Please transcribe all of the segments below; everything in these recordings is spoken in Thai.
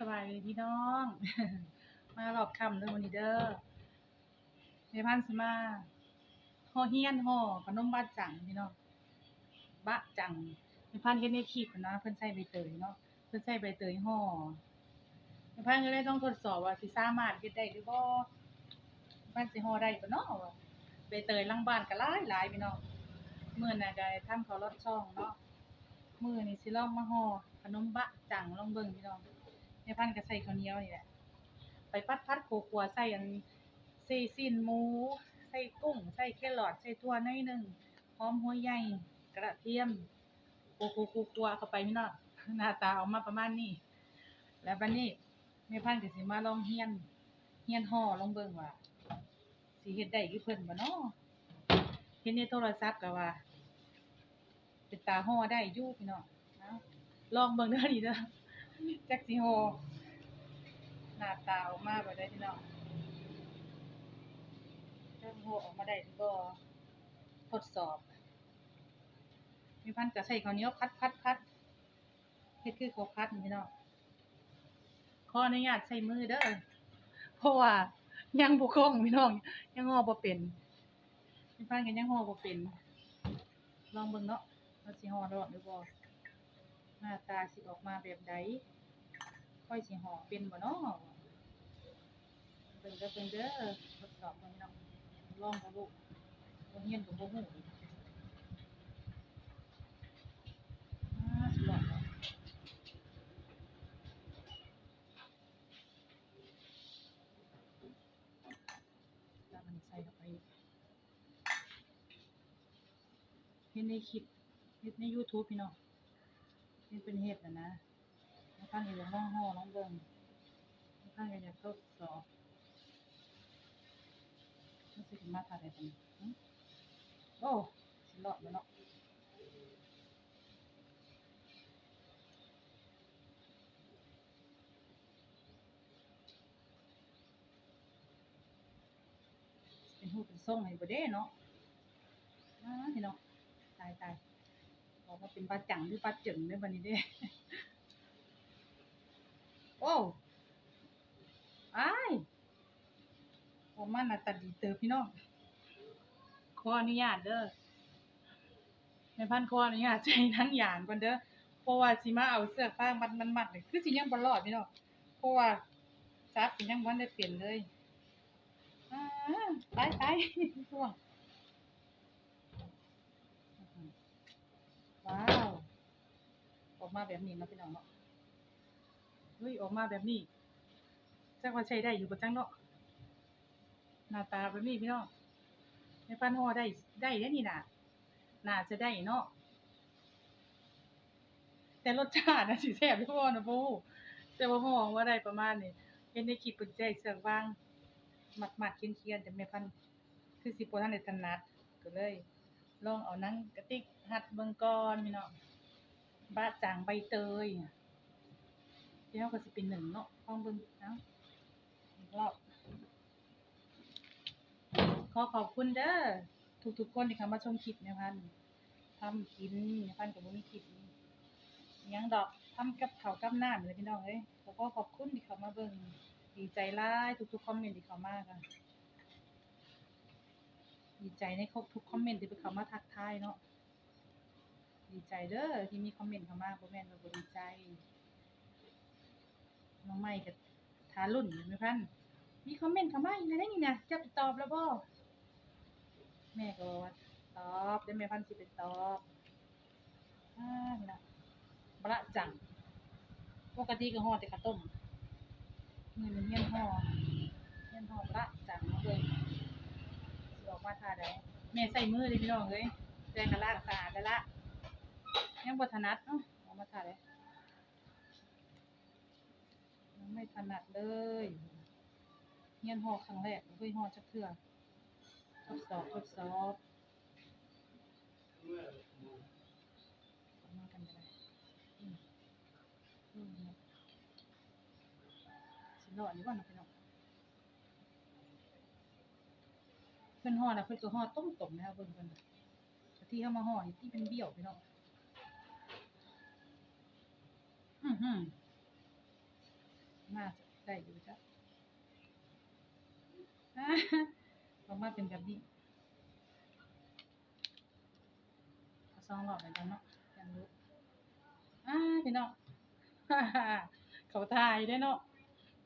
สบายดีพี่น้อง มาหลอกคำเด้อวันนี้เด้อในพันสมาห่อเฮียนห่อขนมบ้าจังพี่น้องบะจังในพันเฮ็ดในคลิปนะเพิ่นใส่ใบเตยเนาะเพิ่นใส่ใบเตยห่อในพันก็เลยต้องทดสอบว่าสิสามารถเฮ็ดได้หรือบ่พันสิห่อได้บ่เนาะใบเตยหลังบ้านก็หลายหลายพี่น้องเมื้อน่ะก็ทำเขารถช่องเนาะมื้อนี้สิลองมาห่อขนมบะจังลองเบิ่งพี่น้อง ในพันก็ใส่ข้าวเหนียวนี่แหละ ไปพัดพัดๆขัวๆใส่อันใส่ซีนหมู ใส่กุ้ง ใส่แครอทใส่ถั่วหน่อยหนึ่งหอมหัวใหญ่กระเทียมโคๆๆๆเข้าไปพี่น้องหน้าตาออกมาประมาณนี้ แล้วบัดนี้แม่พันธุ์ก็สิมาลองเฮียนเฮียนห่อลองเบิ่งว่าสิเฮ็ดได้คือเพิ่นบ่เนาะเห็นในโทรศัพท์ก็ว่าเป็นตาห่อได้อยู่พี่น้องเอาลองเบิ่งเด้อนี่เด้อ จักสิห่อหน้าตาออกมาบ่ได้พี่น้องจักห่อออกมาได้หรือบ่ทดสอบ มีพันก็ใส่ข้าวเหนียวพัดพัดพัดเฮ็ดคือข้าวพัดพี่น้องขออนุญาตใช้มือเด้อ เพราะว่ายังบ่คล่องพี่น้อง ยังหอบ่เป็นมีพันก็ยังหอบ่เป็น ลองเบิ่งเนาะว่าสิห่อรอดหรือบ่ หน้าตาสิออกมาแบบใดค่อยสิห่อเป็นบ่เนาะเบิ่งเด้อเบิ่งเด้อทดสอบเบิ่งเนาะลองกับลูกบ่เฮียนก็บ่ฮู้อ่าสิรอดบ่แล้วมันใส่เข้าไปเฮ็ดในคลิปเฮ็ดใน YouTube พี่น้อง เฮ็ดเป็นเฮ็ดนะนะแล้วท่านก็อยากลองห่อลองเบิ่งแล้วท่านก็อยากทดสอบมันสิมาทาได้ปานนี้หึโอ้สิรอดบ่เนาะเป็นรูเป็นทรงให้บ่เด้เนาะอ่าพี่น้องตายตาย บอกว่าเป็นปลาจังหรือปลาจึงในบันนี้ด้โอ้ไอ้ายผมมันน่ะตัดดีเตอพี่น้อง ขออนุญาตเด้อในพันขออนุญาตใจทั้งอย่างก่อนเด้อ เพราะว่าสิมาเอาเสื้อผ้ามัดมันมัดเลยคือสิยังบ่รอดพี่น้อง เพราะว่าซับสิยังบ่ได้เปลี่ยนเลยอ่าตายตายช่วง ว้าว ออกมาแบบนี้นะพี่น้องเนาะเฮ้ยออกมาแบบนี้จักว่าใช้ได้อยู่บ่จังเนาะหน้าตาแบบนี้พี่น้องในพันห่อได้ได้เด้อนี่นะน่าจะได้เนาะแต่รสชาติน่ะสิแซ่บหรือบ่นะปูแต่ว่าห่อว่าได้ประมาณนี้เห็นในคลิปเพิ่นใจเสือกวางหมัดๆเคียนๆแต่แม่พันคือสิบ่ทันได้ถนัดก็เลย ลองเอานังกระติกหัดเบิงก่อนพี่น้องบะจางใบเตยเดี๋ยวก็สิเป็นหนึ่งเนาะลองเบิ่งนะอีกรอบขอขอบคุณเด้อทุกๆคนที่เข้ามาชมคลิปเนี่ยพันทำกินนี่ยพันกับมีคลิปยังดอกทำกับข้าวกับหน้ำเลยพี่น้องเอ้ยขอขอบคุณที่เข้ามาเบิ่งดีใจหลายทุกๆคอมเมนต์ที่เข้ามาค่ะ ดีใจในครบทุกคอมเมนต์ที่เพิ่นเข้ามาทักทายเนาะดีใจเด้อที่มีคอมเมนต์เข้ามาบ่แม่นว่าบ่ดีใจน้องใหม่ก็ทารุ่นอยู่แม่พันธ์มีคอมเมนต์เข้ามาอีกแล้วนี่นะจะไปตอบแล้วบ่แม่ก็ว่าตอบเดี๋ยวแม่พันธุ์สิไปตอบอ่าน่ะประจังปกติก็ห่อแต่ข้าวต้มมื้อนี้เฮียนห่อเฮียนห่อประจังเนาะเบิ่งสิ ออกมาท่าใดแม่ใส่มือเลยพี่น้องเอ้ยแต่กระลากสะอาดแล้วละยังบ่ถนัดเนาะออกมาท่าใดไม่ถนัดเลยเฮียนห่อครั้งแรกบ่เคยห่อจักเทื่อทดสอบทดสอบเอามากันก็ได้อืมอืมสิรอดอยู่บ่เนาะพี่น้อง เพิ่นห่อนะเพิ่นก็ห่อต้มๆนะครับเพิ่นเพิ่นที่เฮามาห่อที่เป็นเบี้ยวพี่น้องอื้อหือน่าจะได้อยู่จ้ะอ่าออกมาเป็นแบบนี้เอาซองหลอดไปกันเนาะยังรู้อ่าพี่น้องเขาทายได้เนาะ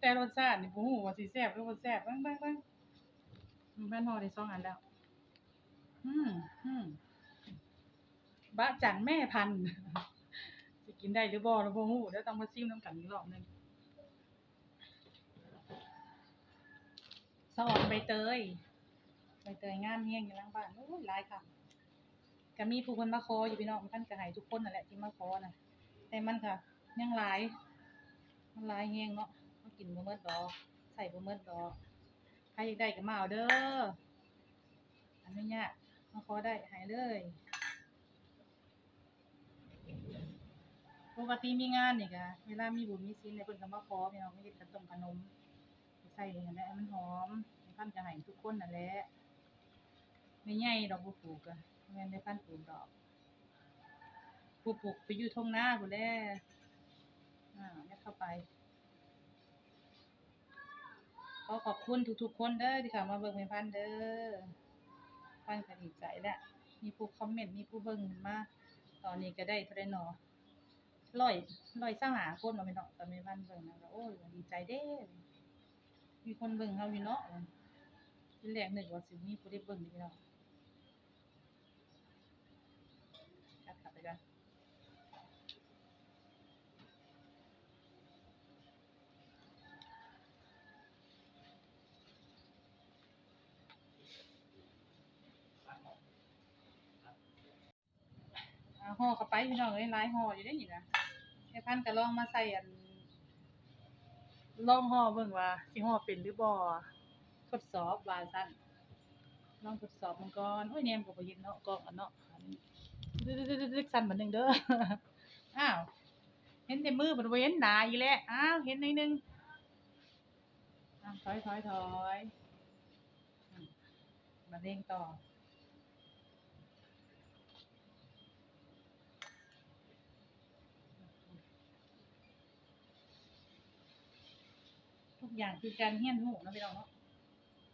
แต่รสชาตินี่บ่ฮู้ว่าสิแซ่บหรือบ่แซ่บบิ่งบิ่งเบิ่ง มันพ่อได้สองอันแล้ว อืมอืมบะจังแม่พันธุ์สิกินได้หรือบ่เราบ่ฮู้เดี๋ยวต้องมาชิมน้ำกันอีกรอบหนึงสออนใบเตยใบเตยงามเฮียงอยู่หลังบ้านโอ้ยหลายค่ะก็มีผู้คนมาขออยู่พี่น้องมันก็ให้ทุกคนนั่นแหละที่มาขอน่ะแต่มันก็ยังหลายมันหลายเฮียงเนาะมันกินบ่หมดดอกใส่บ่หมดดอก ใครอยากได้ก็มาเอาเด้ออันุญาตมาขอได้ให้เลยปกติมีงานนี่ก็เวลามีบุญมีศีลเนี่ยเพิ่นก็มาขอพี่น้องไม่เฮ็ดขนมขนมใส่ให้ได้มันหอมให้พันจะให้ทุกคนนั่นแหละไม่ใหญ่ดอกบ่ปลูกอะแม่นได้พันปลูกดอกผู้ปลูกไปอยู่ทุ่งนาพุ่นแหละอ่าอย่าเข้าไป ขอขอบคุณทุกๆคนเด้อที่เข้ามาเบิ่งแม่พันเด้อพันก็ดีใจแล้วมีผู้คอมเมนต์มีผู้เบิ่งมา ตอนนี้ก็ได้เท่าใดหนอร้อยร้อยเศร้างหาคนเนาะพี่เนาะตอนนี้วันเบิ่งนะก็โอ้ยดีใจเด้มีคนเบิ่งเฮาอยู่เนาะทีแรกนึกว่าสิมีผู้ได้เบิ่งอยู่เนาะจัดกลับไปกัน ห่อเข้าไปพี่น้องเอ้ยหลายห่ออยู่เด้นี่นะให้พันก็ลองมาใส่อันลองห่อเบิ่งว่าสิห่อเป็นหรือบ่ทดสอบว่าซั่นลองทดสอบมันก่อนโอ้ยแนมก็บ่เห็นเนาะกล้องอันเนาะอันดึกๆๆๆสั่นบัดนึงเด้ออ้าวเห็นแต่มือบ่เห็นหน้าอีกแล้วอ้าวเห็นหน่อยหนึงอ้าวถอยถอยถอยมมาเร่งต่อ อย่างคือการเฮี้ยนหูนะพี่น้องเนาะ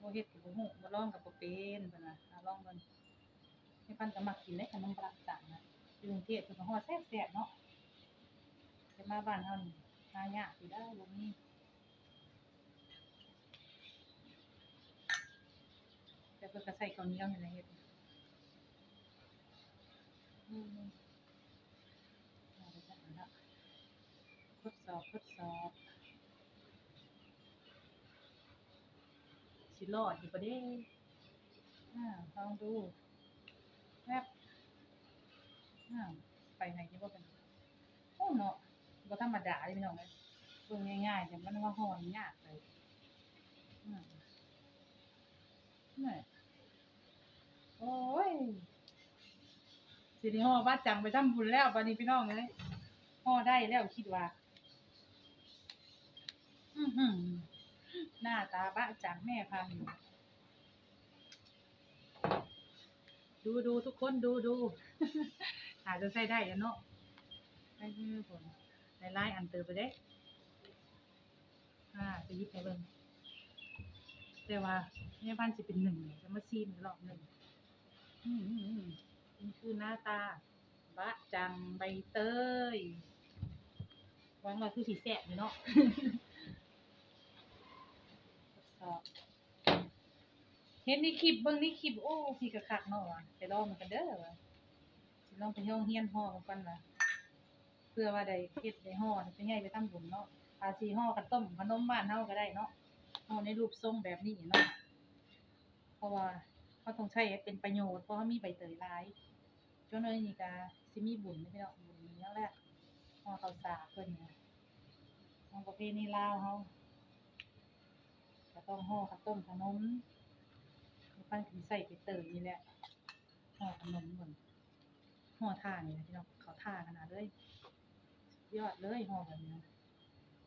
บ่เฮ็ดก็บ่ฮู้บ่องก็บ่เป็นเพิ่นว่าอ่องเบิ่งให้ปันก็มักกินเลยขนมปลาจังนะกรุงเทพเพิ่นก็ฮอดแซ่บๆเนาะแต่มาบ้านเฮานี่หายากอยู่ได้อบ่มีแต่เพิ่นก็ใส่ข้าวเหนียวนี่แหละเฮ็ดอืมาไปจังนั้นละทดสอบทดสอบ สิรอดอยู่ประเด้อ่าลองดูแวบอ่าไปไหนที่ว่าเป็นโอ้เนาะบ่ธรรมดาเลยพี่น้องเอ้ยเบิ่งง่ายๆแต่มันว่าฮ้อนยากเลยอืมนี่โอ้ยสิได้ฮ้อบ้าจังไปทำบุญแล้วบัดนี้พี่น้องเอ้ยฮ้อได้แล้วคิดว่า อือหือ หน้าตาบะจังแม่พังดูดูทุกคนดูดูอาจจะใช้ได้แล้วเนาะได้ที่ผลในไลน์อันเตอร์ไปเด้อ่าไปยิบไปเบิ่งแต่ว่าแม่พันธุ์สิเป็นหนึ่งจะมาซีนรอบหนึ่งอืมอืมอืมนี่คือหน้าตา บะจังใบเตยหวังว่าคือสีแสบเนาะ ทดสอบเห็นในคลิปเบิ่งในคลิปโอ้พี่ก็คักเนาะว่ะไปลองมันกันเด้อว่ะสิลองไปโรงเรียนห่อมันก่อนว่ะเพื่อว่าได้เฮ็ดได้ห่อไปใหญ่ไปทำบุญเนาะอาสิห่อกับต้มขนมบ้านเฮาก็ได้เนาะห่อในรูปทรงแบบนี้เนาะเพราะว่าเขาต้องใช้เป็นประโยชน์เพราะเขามีใบเตยหลายจนเอ้ยนี่ก็สิมีบุญไม่เนาะบุญนี้แล้วแหละห่อข้าวสากเพิ่นเนี่ยของประเพณีลาวเฮา ก็ต้องห่อข้าวต้มขนมปั้นกินใส่ไปเติมนี่แหละห่อขนมเหมือนห่อท่านี่นะพี่น้องเขาท่าขนาดเลยยอดเลยห่อแบบนี้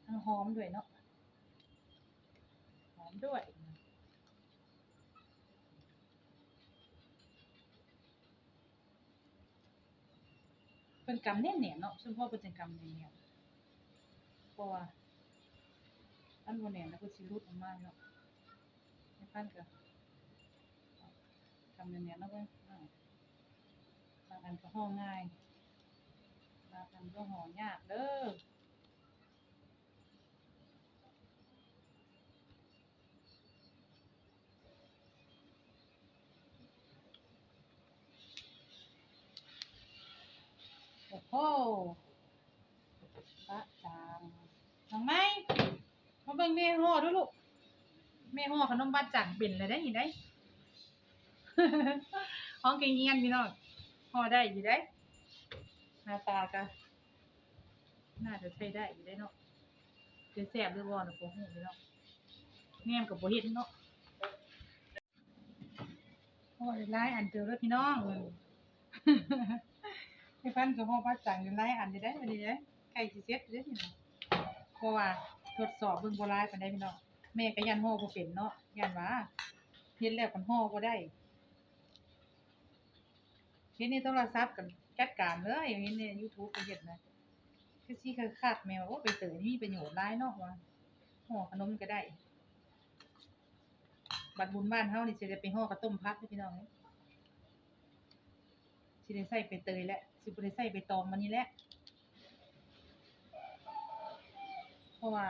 ทั้งหอมด้วยเนาะหอมด้วยเป็นกำแน่นเนี่ยเนาะซึ่งพ่อเป็นจังกำเนี่ยเพราะว่า อันบ่แน่นแล้วก็สิรุดออกมาเนาะให้พันก็ทำแน่นๆแล้วก็บางอันก็ห่อง่ายบางอันก็ห่อยากเด้อโอ้โหปะจางน้องไม มาเบิ่งแม่ห่อดูลูกแม่ห่อขนมบ้าจังเป็นเลยได้ยินได้ห้องเกงเงียนพี่น้องห่อได้อยู่ได้หน้าตาก็น่าจะใช้ได้อยู่ได้เนาะจะแซ่บหรือบ่นะบ่ฮู้พี่น้องแม่มกับบ่เฮ็ดเนาะห่อได้หลายอันเจอแล้วพี่น้องให้พันกับห่อบ้าจังอยู่หลายอันอยู่ได้อันนี้เด้ใกล้สิเสร็จเด้อพี่น้องเพราะว่า ทดสอบเบิ่งบ่หลายปานใดพี่น้องแม่ก็ยันห่อบ่เป็นเนาะยันว่าเฮ็ดแล้วมันห่อบ่ได้เฮ็ดในโทรศัพท์กันจัดการเลยเห็นใน YouTube ก็เฮ็ดนะคือสิคือคาดแมวโอ้ไปเตยนี่มีประโยชน์หลายเนาะว่าห่อขนมก็ได้ บัดบุญบ้านเฮานี่สิได้ไปห่อข้าวต้มพัดเด้พี่น้องเอ้ยสิได้ใส่ไปเตยและสิบ่ได้ใส่ไปตองมันนี่แหละเพ ราะว่า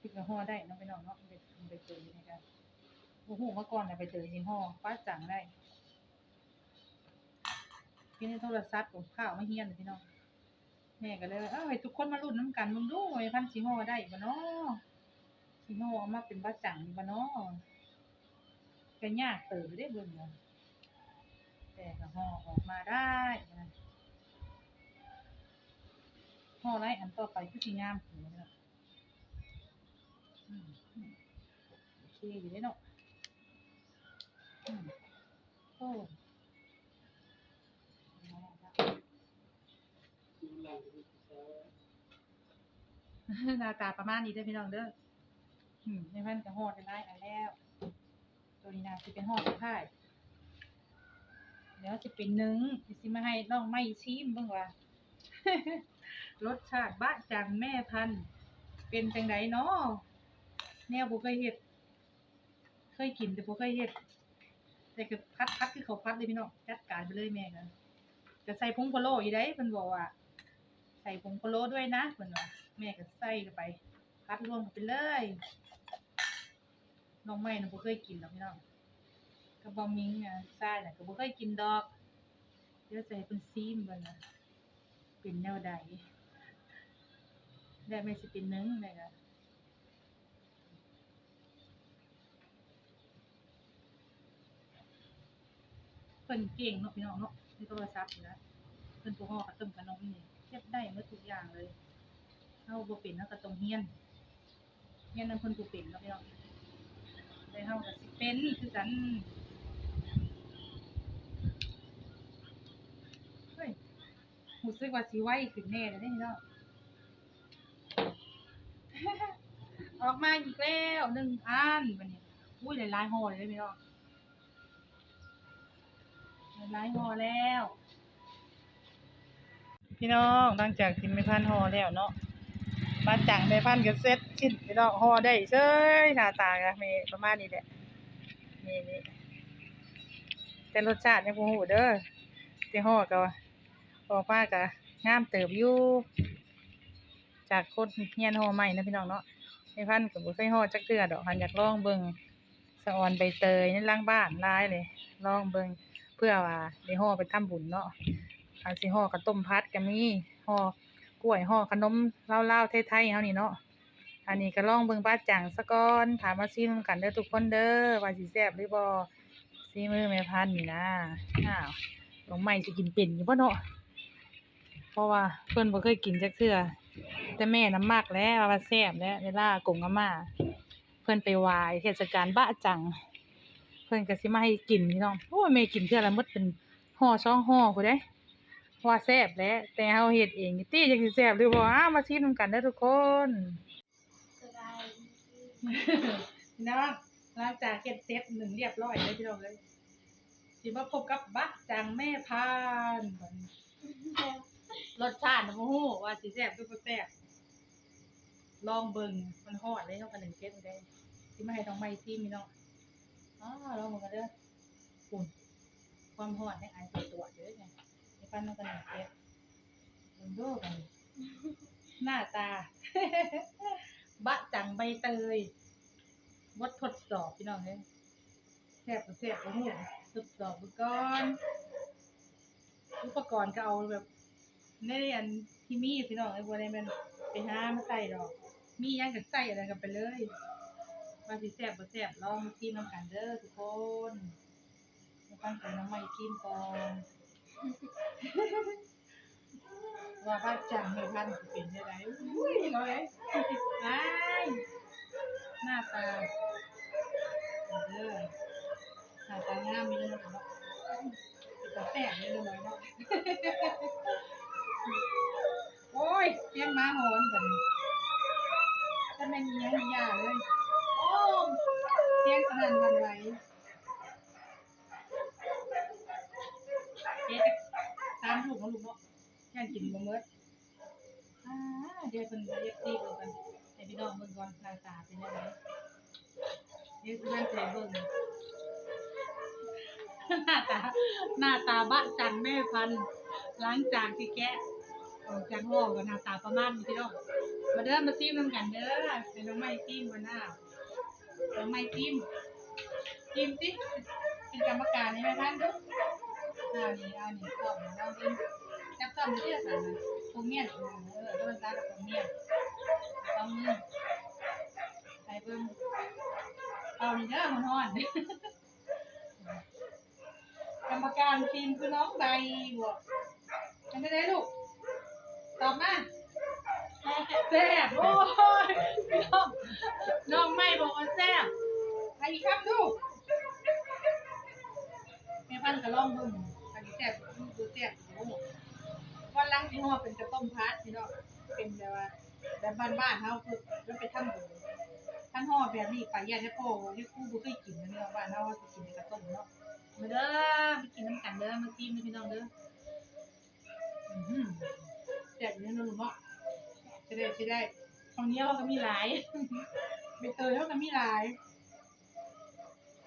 คิดว่าห่อได้นาะพี่น้องเนาะไปไปเตยนี่ก็บ่ฮู้มาก่อนน่ะไปเตยนี่ห่อฟ้าจังได้กินในโทรศัพท์กับข้าวไมาเฮียนพี่น้องแม่ก็เลยเอ้าทุกคนมาลุ้นน้ำกันมึงดูไอ้พันสิห่อได้บ่เนาะสิห่อเอามาเป็นบะจังบ่เนาะก็ยากเติบได้เบิ่งเนแต่ก็ห่อออกมาได้นะ ห่อไรอันต่อไปคือสิงามขึ้นเนาะอืมโอเคอยู่เด้เนาะโอ้หน้าตาประมาณนี้เด้พี่น้องเด้ออืมในพันก็ฮอดได้อันแล้ว ตัวนี้นะสิเป็นฮอดสุดท้ายเดี๋ยวสิเป็นหนึ่งสิมาให้น้องไม่ชิมบิ่งว่า รสชาติบะจังแม่พันธุ์เป็นจังไดเนาะแนวบ่เคยเฮ็ด เคยกินแต่บ่เคยเฮ็ด แต่ก็พัดพัดคือเขาพัดเลยพี่น้องจัดการไปเลยแม่ก็จะใส่ผงโพโลอยู่ได้เพิ่นบอกว่า ใส่ผงโพโลด้วยนะเพิ่นว่าแม่ก็ใส่เข้าไป พัดรวมกันไปเลยน้องใหม่นะบ่เคยกินดอกพี่น้องก็บ่มิงอะทรายน่ะก็บ่เคยกินดอกเดี๋ยวใส่เพิ่นซีมเบิ่งนะเป็นแนวใด ได้แม่สิป็นนึงได้ก็เพิ่นเก่งเนาะพี่น้องเนาะในโทรศัพท์นี่นะเพิ่นผู้ฮ้อกับต้มขนมนี่เฮ็ดได้หมดทุกอย่างเลยเฮาบ่เป็นเฮาก็ต้องเรียนเรียนนำเพิ่นผู้เป็นเนาะพี่น้องแต่เฮาก็สิเป็นคือกันเฮ้ยรู้สึกว่าสิไวขึ้นแน่เลยเด้พี่น้อง ออกมาอีกแล้วหนึ่งอันบัดนี้อุ้ยหลายๆห่อเลยเด้พี่น้องหลายห่อแล้ว พี่น้องหลังจากกินไม่พันห่อแล้วเนาะมาจังในพันก็เซ็ตชิ้นพี่น้องห่อได้เฉยหน้าตาก็มีประมาณนี้แหละนี่นี่แต่รสชาติยังบ่ฮู้เด้อแต่ห่อก็ออกมาก็งามเติบอยู่ จากคนเฮียนห่อใหม่นะพี่น้องเนาะในพันก็บ่เคยห่อจักเทื่อดอกหันอยากลองเบิ่งสะออนใบเตยในหล้างบ้านหลายเลยลองเบิ่งเพื่อว่าได้ห่อไปทำบุญเนาะอาจสิห่อกับต้มพัดก็มีห่อกล้วยห่อขนมเล่าๆไทยๆเฮานี่เนาะอันนี้ก็ลองเบิ่งบ้าจังซะก่อนถามมาซิมกันเด้อทุกคนเด้อว่าสิแซ่บหรือบ่ซีมือแม่พันธ์นี่นะอ้าวน้องใหม่สิกินเป็นอยู่บ่เนาะเพราะว่าเพิ่นบ่เคยกินจักเทื่อ แต่แม่น้ำมักแล้วว่าแซ่บแล้วเวลาอากงอาม่าเพิ่นไปไหว้เทศกาลบ้าจัง เพิ่นก็สิมาให้กินพี่น้องโอ้ยแม่กินเทื่อละหมดเป็นห่อสองห่อพุ่นเด้ว่าแซ่บแหล้วแต่เฮาเฮ็ดเองนี่ติจักสิแซ่บหรือบ่อ้าวมาชิมกันเด้อทุกคนพี่น้องหลังจากเฮ็ดเสร็จหนึ่งเรียบร้อยเลยพี่น้องเลยสิมาพบกับบะจังแม่พานบัดนี้รสชาติน่ะบ่ฮู้ว่าสิแซ่บหรือบ่แซ่บ ลองเบิ่งมันฮอดเลยเฮาก็หนึ่งเก็บได้สิมาให้น้องใหม่ซิมพี่น้องอ๋อลองเบิ่งกันเด้อปุ่นความฮอดให้อายตัวตัวเด้อไงไอ้ปันมันก็หนึ่งเก็บเบิ่งดูกันหน้าตา บะจังใบเตยบดทดสอบพี่น้องเอ้ยแซ่บบ่แซ่บบ่ฮู้ทดสอบดูก่อนอุปกรณ์ก็เอาแบบในอันที่มีพี่น้องเอ้ยบ่ได้แมันไปหามาใส่ดอก มีหยังก็ใส่อะไรกันไปเลยว่าสิแซ่บบ่แซ่บลองมากินนํกันเด้อทุกคนมาฟังกันน้ำใหม่กินก่อนว่าบ้านจังเลยพันสิเป็นยังไงอุ้ยน้อยไอ้หน้าตาเด้อหน้าตางามมีเรื่องเนาะเป็นตาแสบมีเรื่องเนาะโอ้ยเสียงมาหอนกัน จะเป็นเงี้ยงยาเลย โอ้เสียงสนั่นหวันไหวเจ๊จะตามถูกมาลูกเนาะย่างกินบ่เมิดอ่าเดี๋ยวเพิ่นเรียกตีเบิ่งกันให้พี่น้องเบิ่งก่อนหน้าตาเป็นจังไดเดี๋ยวสิมันใจเบิ่งหน้าตาหน้าตาบะจังแม่พันธุ์หลังจากที่แกะออกจากห้องก็หน้าตาประมาณนี้พี่น้อง มาเด้อมาซิมนํกันเด้อให้น้องไม้ซิมบ่หน้าน้องไม้ซิมซิมสิเป็นกรรมการให้แม่พันธุ์เด้ออ่านี่เอานี่สอบลองซิมจับซ้ำเชื่อกันนะตรงเมียนเออโดนตากับตรงเมียนต้องมือใส่เบิ่งเอานี่เด้อมันฮ้อนกรรมการทีมคือน้องใดบวกยังไม่ได้ลูกตอบมา แซ่บโอ้ยน้องน้องไม่บอกว่าแซ่บใครอีกครับลูกแม่พันธุ์ก็ลองเบิ่งอันนี้แซ่บดูแซ่บโอ้วันหลังที่เราเป็นกระต้มพัดพี่เนาะเป็นแบบว่าแบบบ้านๆเฮาคือแล้วไปทำบุญท่านห่อแบบนี้ไปย่านให้พ่อให้ครูบ่เคยกินนะพี่น้องบ้านเฮาสิกินในกระต้มเนาะมาเด้อมากินน้ำกันเด้อมาซิมเด้อพี่น้องเด้ออือหือแซ่บอยู่เนาะลูกเนาะ จะได้จะได้ข้าวเหนียวก็มีหลายใบเตยเขาก็มีหลาย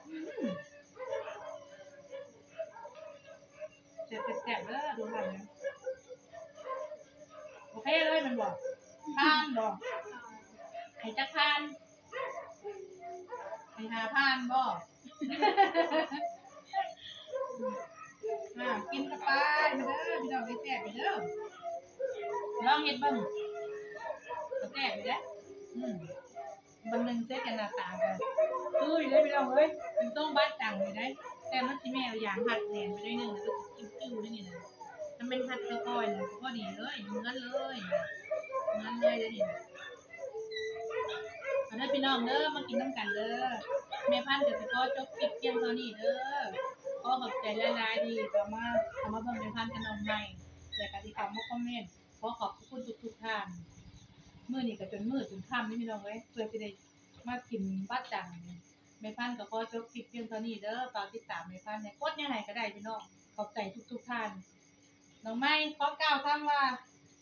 อื้อแซ่บๆแซ่บเด้อดูกันนะโอเคเลยมันบอกพานบอกให้จักพานให้หาพานบอกอ่ากินกระปายมาเด้อพี่น้องไปแซ่บไปเด้อลองเฮ็ดบิ่ง ซ่บไปเด้อืมบางหนึ่งเซ็ตกันหน้าตากันคืออยู่ได้พี่น้องเอ้ยเป็นส้มบัดจังเลยได้ แต่มันสิแม่เอย่างหัดแหนไปได้หนึ่งแล้วก็สิกิ้วได้นี่นะมันเป็นผัดกระเพอยนะก็ดีเลยเหมือนเลยเหมือนเลยเดี๋ยวนี้มาเด้อพี่น้องเด้อมากินน้ำกันเด้อแม่พันธุ์เดี๋ยวจะก็จบคลิปเพียงเท่านี้เด้อขอขอบใจหลายๆดีต่อมาทำมาเบิ่งแม่พันธุ์กันน้องใหม่แต่กติกามาคอมเมนต์ขอขอบคุณทุกๆท่าน มื่อนี่ก็จนมื้อจนค่ำนี่พี่น้องเอ้ยเพื่อจะได้มากินบัดจังไม่พันก็ขอจบคลิปเพียงเท่านี้เด้อฝากติดตามไม่พันในกดยังไงก็ได้พี่น้องขอบใจทุก ๆท่านน้องไม้ขอกล่าวคำว่า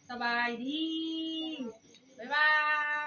สบายดี บ๊ายบาย